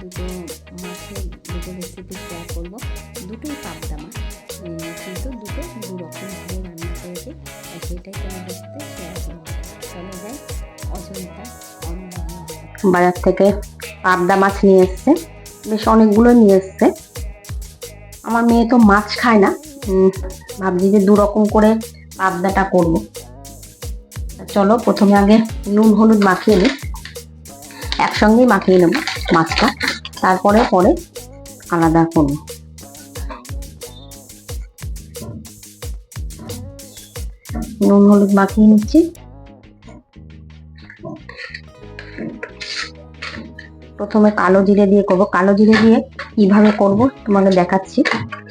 দুটো মাছের দুটো রেসিপি শেয়ার করব দুটোই পাবদা মাছ কিন্তু দুটো দু রকমভাবে রান্না করেছি সেটাই তোমাদের সাথে শেয়ার করব চলো যাই অজন্তা বাজার থেকে পাবদা মাছ নিয়ে এসছে। বেশ অনেকগুলো নিয়ে এসছে। আমার মেয়ে তো মাছ খায় না। ভাবছি যে দু রকম করে পাবদাটা করব। চলো, প্রথমে আগে নুন, হলুদ মাখিয়ে নিই। একসঙ্গেই মাখিয়ে নেব মাছটা। তারপরে পরে আলাদা করব। নুন, হলুদ মাখিয়ে নিচ্ছি। প্রথমে কালো জিরে দিয়ে করব। কালো জিরে দিয়ে কীভাবে করব তোমাকে দেখাচ্ছি।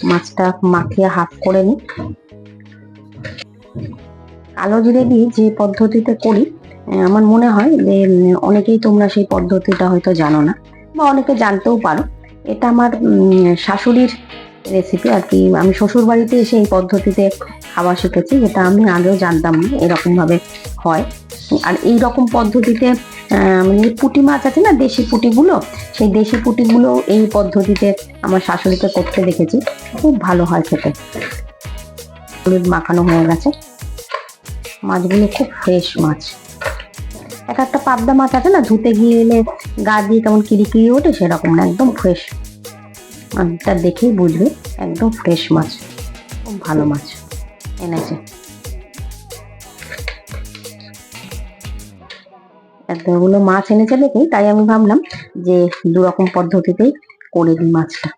মাছটা মাখিয়ে হাফ করে নি কালো জিরে দিয়ে যে পদ্ধতিতে করি আমার মনে হয় যে অনেকেই তোমরা সেই পদ্ধতিটা হয়তো জানো না, বা অনেকে জানতেও পারো। এটা আমার শাশুড়ির রেসিপি আর কি। আমি শ্বশুর বাড়িতে এসে এই পদ্ধতিতে খাওয়া শিখেছি, যেটা আমি আগেও জানতাম না, এরকমভাবে হয়। আর এই রকম পদ্ধতিতে মানে পুঁটি মাছ আছে না, দেশি পুঁটিগুলো, সেই দেশি পুঁটিগুলো এই পদ্ধতিতে আমার শাশুড়িকে করতে দেখেছি। খুব ভালো হয় খেতে। হলুদ মাখানো হয়ে গেছে। মাছগুলো খুব ফ্রেশ মাছ। এক একটা পাবদা মাছ আছে না, ধুতে গিয়ে এলে গা দিয়ে কেমন কিরি কিরি ওঠে, সেরকম না, একদম ফ্রেশ মাছটা দেখেই বুঝবে, একদম ফ্রেশ মাছ, খুব ভালো মাছ, এনেছে। এতগুলো মাছ এনেছে দেখেই, তাই আমি ভাবলাম যে দু রকম পদ্ধতিতেই করে দিই মাছটা।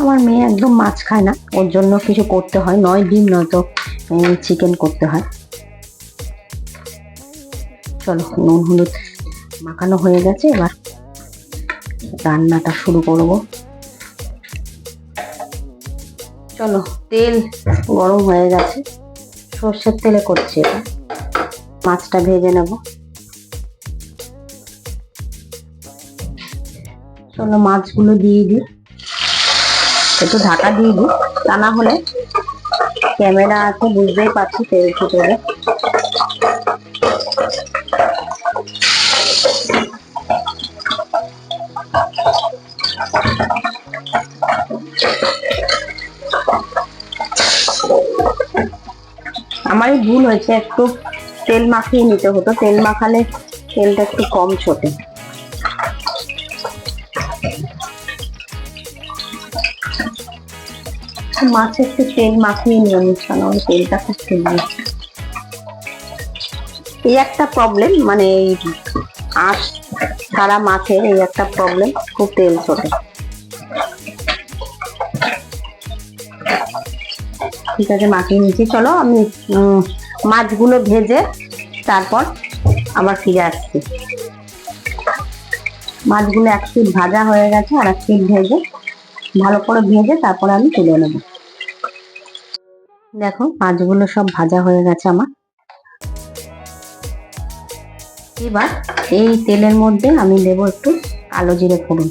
আমার মেয়ে একদম মাছ খায় না, ওর জন্য কিছু করতে হয়, নয় ডিম, নয়তো চিকেন করতে হয়। চলো নুন হলুদ মাখানো হয়ে গেছে, এবার রান্নাটা শুরু করব। চলো, তেল গরম হয়ে গেছে, সর্ষের তেলে করছি এটা। মাছটা ভেজে নেব। চলো, মাছগুলো দিয়ে দিই। একটু ঢাকা দিয়ে দিই, তা না হলে ক্যামেরা আছে, বুঝতেই পারছি তেল ভিতরে আমারই ভুল হয়েছে, একটু তেল মাখিয়ে নিতে হতো। তেল মাখালে তেলটা একটু কম ছোটে। মাছে একটু তেল মাখিয়ে নিয়ে অনুষ্ঠান ওই তেলটা খুব সুন্দর এই একটা প্রবলেম মানে এই আঁশ সারা মাছের এই একটা প্রবলেম খুব তেল ছোটে। ঠিক আছে, মাখিয়ে নিচ্ছি চলো আমি মাছগুলো ভেজে তারপর আবার ফিরে আসছি। মাছগুলো এক সিট ভাজা হয়ে গেছে, আর এক পিট ভেজে ভালো করে ভেজে তারপরে আমি তুলে নেব। দেখো, মাছগুলো সব ভাজা হয়ে গেছে আমার। এবার এই তেলের মধ্যে আমি দেবো একটু কালো জিরে ফোড়ন।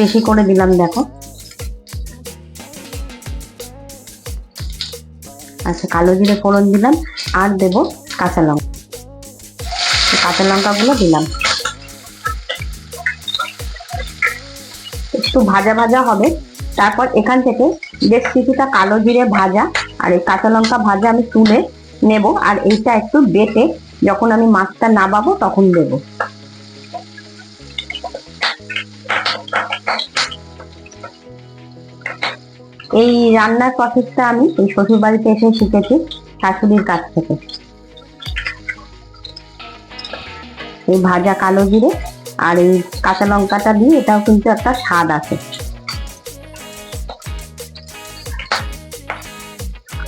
বেশি করে দিলাম, দেখো। আচ্ছা কালো জিরে ফোড়ন দিলাম, আর দেবো কাঁচা লঙ্কা। কাঁচা লঙ্কাগুলো দিলাম। একটু ভাজা ভাজা হবে। তারপর এখান থেকে বেশ কিছুটা কালো জিরে ভাজা আর এই কাঁচা লঙ্কা ভাজা আমি তুলে নেব। আর এইটা একটু বেটে যখন আমি মাছটা নাবাবো তখন দেবো। এই রান্নার প্রসেসটা আমি এই শ্বশুর বাড়িতে এসে শিখেছি শাশুড়ির কাছ থেকে। এই ভাজা কালো জিরে আর এই কাঁচা লঙ্কাটা দিয়ে এটাও কিন্তু একটা স্বাদ আছে।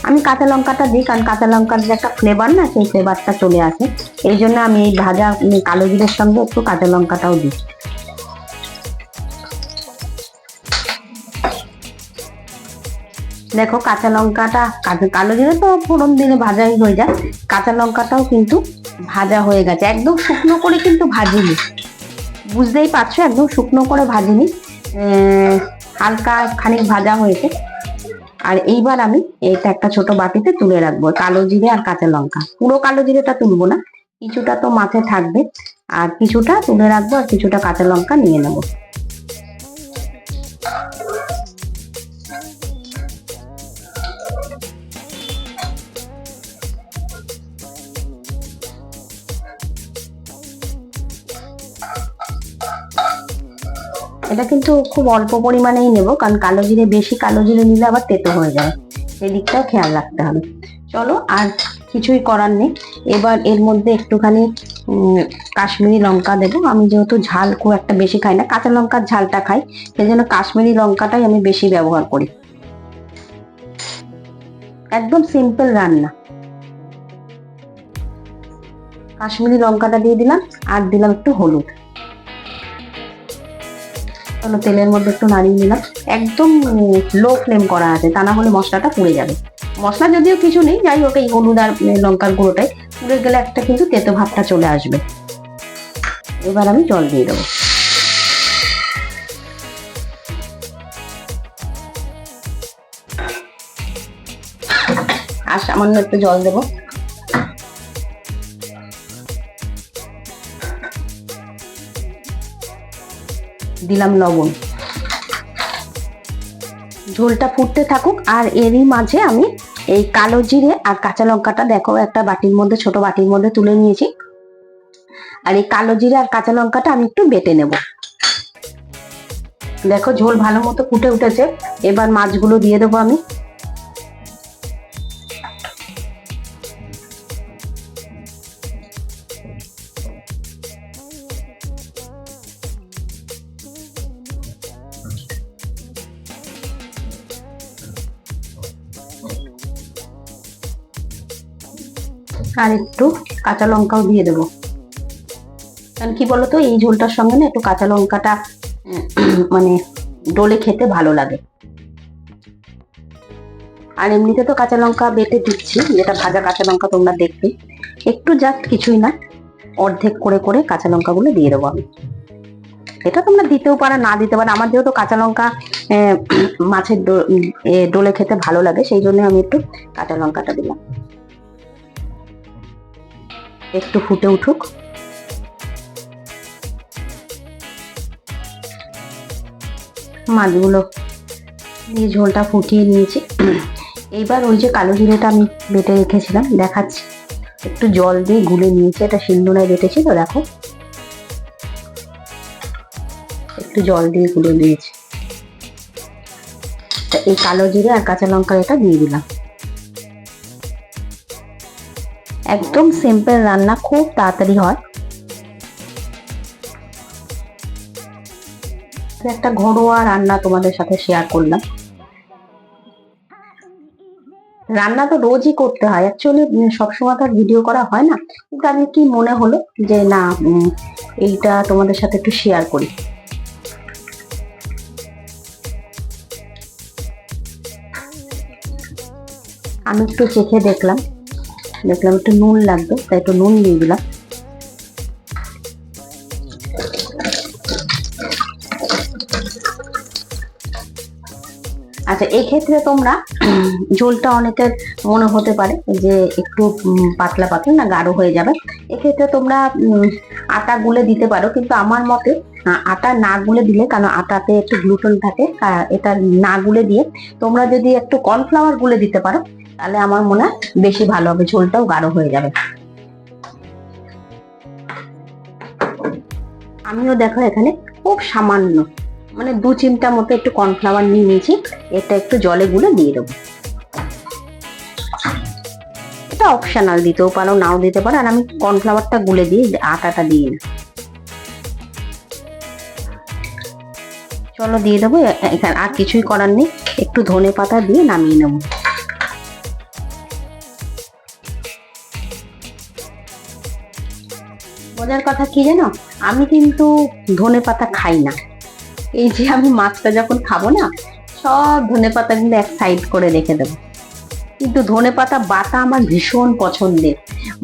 আমি কাঁচা লঙ্কাটা দিই কারণ কাঁচা লঙ্কার যে একটা ফ্লেভার না, সেই ফ্লেভারটা চলে আসে। এই জন্য আমি এই ভাজা কালো জিরের সঙ্গে একটু কাঁচা লঙ্কাটাও দিই। দেখো কাঁচা লঙ্কাটা কালো জিরে তো ফোড়ন দিলে ভাজাই হয়ে যায়। কাঁচা লঙ্কাটাও কিন্তু ভাজা হয়ে গেছে। একদম শুকনো করে কিন্তু ভাজিনি। বুঝতেই পারছ, একদম শুকনো করে ভাজিনি। হালকা খানিক ভাজা হয়েছে। আর এইবার আমি এটা একটা ছোট বাটিতে তুলে রাখব, কালো জিরে আর কাঁচা লঙ্কা। পুরো কালো জিরেটা তুলবো না, কিছুটা তো মাছে থাকবে। আর কিছুটা তুলে রাখব আর কিছুটা কাঁচা লঙ্কা নিয়ে নেব। এটা কিন্তু খুব অল্প পরিমাণেই নেব, কারণ কালো জিরে বেশি, কালো জিরে নিলে আবার তেতো হয়ে যায় সেই দিকটাও খেয়াল রাখতে হবে। চলো, আর কিছুই করার নেই। এবার এর মধ্যে একটুখানি কাশ্মীরি লঙ্কা দেবো। আমি যেহেতু ঝাল খুব একটা বেশি খাই না, কাঁচা লঙ্কার ঝালটা খাই। সেই জন্য কাশ্মীরি লঙ্কাটাই আমি বেশি ব্যবহার করি। একদম সিম্পল রান্না। কাশ্মীরি লঙ্কাটা দিয়ে দিলাম, আর দিলাম একটু হলুদ। চলো তেলের মধ্যে একটু নাড়িয়ে নিলাম। একদম লো ফ্লেম করা আছে, তা না হলে মশলাটা পুড়ে যাবে। মশলা যদিও কিছু নেই, যাই হোক এই হলুদ আর লঙ্কার গুঁড়োটাই। পুড়ে গেলে একটা কিন্তু তেতো ভাবটা চলে আসবে। এবার আমি জল দিয়ে দেবো। আর সামান্য একটু জল দেবো। দিলাম লবণ। ঝোলটা ফুটতে থাকুক আর এরই মাঝে আমি এই কালো জিরে আর কাঁচা লঙ্কাটা দেখো একটা বাটির মধ্যে, ছোট বাটির মধ্যে তুলে নিয়েছি। আর এই কালো জিরে আর কাঁচা লঙ্কাটা আমি একটু বেটে নেব। দেখো ঝোল ভালো মতো ফুটে উঠেছে। এবার মাছগুলো দিয়ে দেবো আমি। আর একটু কাঁচা লঙ্কাও দিয়ে দেবো। কারণ কি বলতো, এই ঝোলটার সঙ্গে না একটু কাঁচা লঙ্কাটা মানে ডলে খেতে ভালো লাগে। আর এমনিতে তো কাঁচা লঙ্কা বেটে দিচ্ছি, যেটা ভাজা কাঁচা লঙ্কা তোমরা দেখবে। একটু জাস্ট কিছুই না, অর্ধেক করে করে কাঁচা লঙ্কাগুলো দিয়ে দেবো আমি। এটা তোমরা দিতেও পারো, না দিতে পারো। আমার যেহেতু কাঁচা লঙ্কা মাছের ডোলে খেতে ভালো লাগে, সেই জন্য আমি একটু কাঁচা লঙ্কাটা দিলাম। একটু ফুটে উঠুক। মাছগুলো দিয়ে ঝোলটা ফুটিয়ে নিয়েছি। এইবার ওই যে কালো জিরেটা আমি বেটে রেখেছিলাম, দেখাচ্ছি। একটু জল দিয়ে গুলে নিয়েছি এটা সিন্দুরায় বেটেছি তো, দেখো। একটু জল দিয়ে গুলে দিয়েছি তা এই কালো জিরে আর কাঁচা লঙ্কা এটা দিয়ে দিলাম। একদম সিম্পল রান্না খুব তাড়াতাড়ি হয়। একটা ঘরোয়া রান্না তোমাদের সাথে শেয়ার করলাম। রান্না তো রোজই করতে হয়। অ্যাকচুয়ালি সবসময় তো আর ভিডিও করা হয় না। কিন্তু আমি কি মনে হলো যে, না এইটা তোমাদের সাথে একটু শেয়ার করি। আমি একটু চেখে দেখলাম। দেখলাম একটু নুন লাগবে, তাই একটু নুন দিয়ে দিলাম। আচ্ছা এক্ষেত্রে তোমরা ঝোলটা অনেকের মনে হতে পারে যে একটু পাতলা পাতলা না গাঢ় হয়ে যাবে। এক্ষেত্রে তোমরা আটা গুলে দিতে পারো, কিন্তু আমার মতে আটা না গুলে দিলে, কারণ আটাতে একটু গ্লুটেন থাকে এটা না গুলে দিয়ে তোমরা যদি একটু কর্নফ্লাওয়ার গুলে দিতে পারো তাহলে আমার মনে বেশি ভালো হবে, ঝোলটাও গাঢ় হয়ে যাবে। আমিও দেখো এখানে খুব সামান্য মানে দু চিমটা মতো একটু কর্নফ্লাওয়ার নিয়ে নিয়েছি, এটা একটু জলে গুলে দিয়ে দেবো। এটা অপশনাল দিতেও পারো, নাও দিতে পারো, আর আমি কর্নফ্লাওয়ারটা গুলে দিয়ে আটাটা দিয়ে না চলো দিয়ে দেবো এখানে আর কিছুই করার নেই, একটু ধনে পাতা দিয়ে নামিয়ে নেব। মজার কথা কি জানো? আমি কিন্তু ধনে পাতা খাই না। এই যে আমি মাছটা যখন খাব না, সব ধনে পাতাগুলো এক সাইড করে রেখে দেবো। কিন্তু ধনে পাতা বাটা আমার ভীষণ পছন্দের।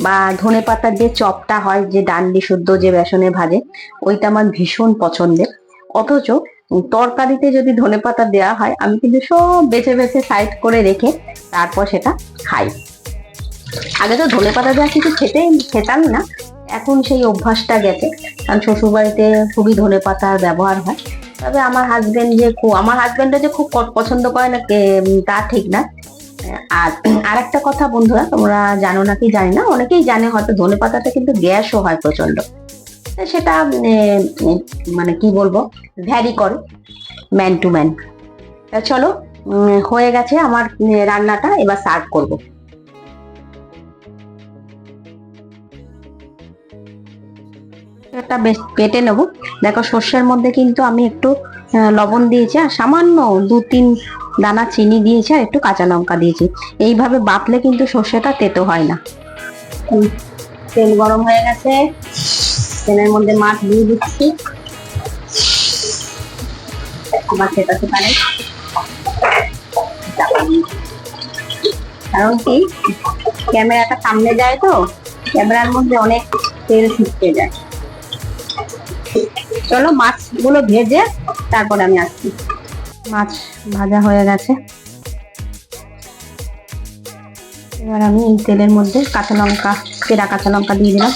বা ধনে পাতার যে চপটা হয়, যে ডান্ডি শুদ্ধ, যে বেসনে ভাজে, ওইটা আমার ভীষণ পছন্দের। অথচ তরকারিতে যদি ধনেপাতা দেওয়া হয়, আমি কিন্তু সব বেছে বেছে সাইড করে রেখে তারপর সেটা খাই। আগে তো ধনেপাতা দেওয়া কিছু খেতে খেতাম না। এখন সেই অভ্যাসটা গেছে, কারণ শ্বশুরবাড়িতে খুবই ধনেপাতার ব্যবহার হয়। তবে আমার হাজবেন্ড যে খুব আমার হাজবেন্ডও যে খুব পছন্দ করে না তা ঠিক না। আর আর একটা কথা বন্ধুরা, তোমরা জানো নাকি জানি না, অনেকেই জানে হয়তো ধনে পাতাটা কিন্তু গ্যাসও হয় প্রচণ্ড সেটা মানে কি বলব ভ্যারি করে ম্যান টু ম্যান চলো হয়ে গেছে আমার রান্নাটা, এবার সার্ভ করব। একটা বেশ কেটে নেব। দেখো সর্ষের মধ্যে কিন্তু আমি একটু লবণ দিয়েছি আর সামান্য দু তিন দানা চিনি দিয়েছি আর একটু কাঁচা লঙ্কা দিয়েছি। এইভাবে বাটলে কিন্তু সর্ষেটা তেতো হয় না। তেল গরম হয়ে গেছে। তেলের মধ্যে মাছ দিয়ে দিচ্ছি। পারে। কারণ কি? ক্যামেরাটা সামনে যায় তো। ক্যামেরার মধ্যে অনেক তেল ছিটকে যায়। চলো মাছগুলো ভেজে তারপরে আমি আসছি। মাছ ভাজা হয়ে গেছে। এবার আমি এই তেলের মধ্যে কাঁচা লঙ্কা পেরা কাঁচা লঙ্কা দিয়ে দিলাম।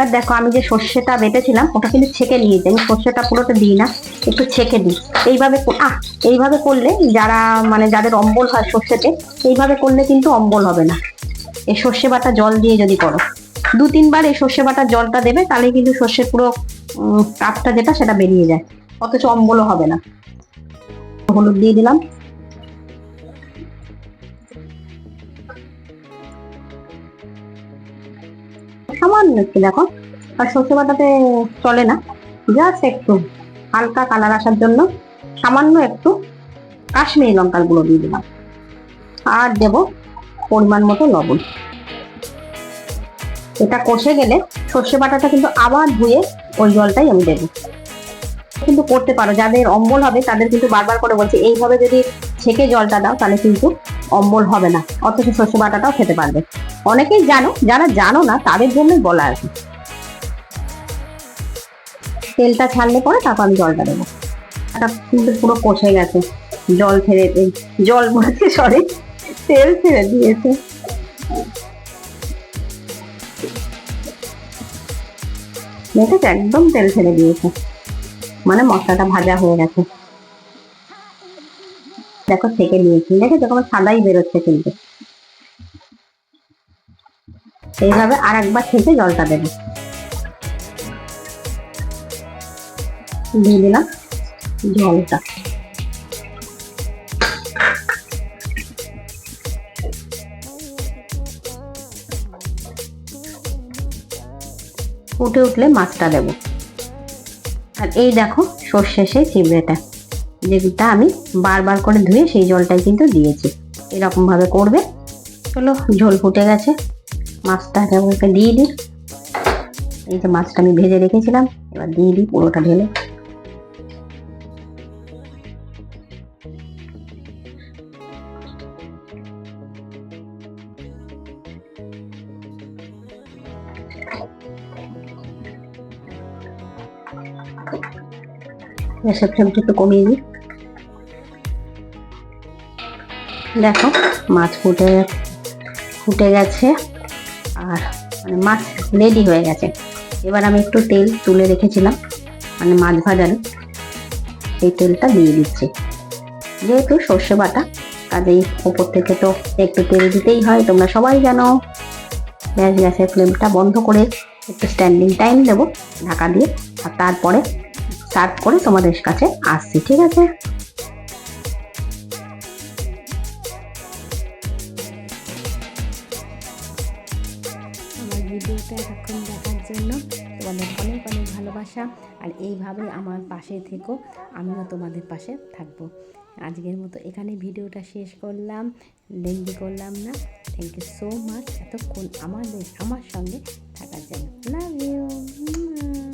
এবার দেখো আমি যে সর্ষেটা বেটেছিলাম, ওটা কিন্তু ছেঁকে নিয়েছি। আমি সর্ষেটা পুরোটা দিই না, একটু ছেঁকে দিই। এইভাবে আহ, এইভাবে করলে যারা মানে যাদের অম্বল হয় সর্ষেতে, এইভাবে করলে কিন্তু অম্বল হবে না। এই সর্ষে বাটা জল দিয়ে যদি করো। দু তিনবার এই সর্ষে বাটার জলটা দেবে তাহলে কিন্তু সর্ষের পুরো কাপটা যেটা, সেটা বেরিয়ে যায়। অথচ অম্বলও হবে না। হলুদ দিয়ে দিলাম। সামান্য একটু দেখো। আর সর্ষে বাটাতে চলে না। জাস্ট একটু হালকা কালার আসার জন্য সামান্য একটু কাশ্মীরি লঙ্কার গুঁড়ো দিয়ে দিলাম। আর দেব পরিমাণ মতো লবণ। এটা কষে গেলে সর্ষে বাটাটা কিন্তু আবার ধুয়ে ওই জলটাই আমি দেবো। কিন্তু করতে পারো, যাদের অম্বল হবে তাদের কিন্তু বারবার করে বলছি, এইভাবে যদি ছেঁকে জলটা দাও তাহলে কিন্তু অম্বল হবে না। অথচ সর্ষে বাটাটাও খেতে পারবে। অনেকেই জানো, যারা জানো না, তাদের জন্যই বলা আর তেলটা ছাড়লে পরে তারপর আমি জলটা দেবো। পুরো কষে গেছে। জল ছেড়ে জল বলছে সরি তেল ছেড়ে দিয়েছে। দেখেছ? একদম তেল ছেড়ে দিয়েছে। মানে মশলাটা ভাজা হয়ে গেছে। দেখো থেকে নিয়েছি। দেখেছ? কোনো সাদাই বেরোচ্ছে কিন্তু এইভাবে আর একবার থেকে জলটা দেবে। দিয়ে দিলাম জলটা। ফুটে উঠলে মাছটা দেব। আর এই দেখো সর্ষে সেই চিবড়েটা। যেটা আমি বারবার করে ধুয়ে সেই জলটাই কিন্তু দিয়েছি। এরকম ভাবে করবে। চলো ঝোল ফুটে গেছে। মাছটা ওকে দিয়ে দিই। এই যে মাছটা আমি ভেজে রেখেছিলাম, এবার দিয়ে দিই পুরোটা ঢেলে। একটু কমিয়ে দিই। দেখো, মাছ ফুটে ফুটে গেছে। আর মানে মাছ রেডি হয়ে গেছে। এবার আমি একটু তেল তুলে রেখেছিলাম মানে মাছ ভাজানো এই তেলটা দিয়ে দিচ্ছি। যেহেতু সর্ষে বাটা, কাজেই ওপর থেকে তো একটু তেল দিতেই হয়, তোমরা সবাই জানো। গ্যাস, গ্যাসের ফ্লেমটা বন্ধ করে একটু স্ট্যান্ডিং টাইম দেবো ঢাকা দিয়ে, আর তারপরে সার্ভ করে তোমাদের কাছে আসছি, ঠিক আছে? ভালোবাসা। আর এইভাবে আমার পাশে থেকো, আমিও তোমাদের পাশে থাকব। আজকের মতো এখানে ভিডিওটা শেষ করলাম লেন্দি করলাম না। থ্যাংক ইউ সো মাচ এতক্ষণ আমাদের, আমার সঙ্গে থাকার জন্য। Love you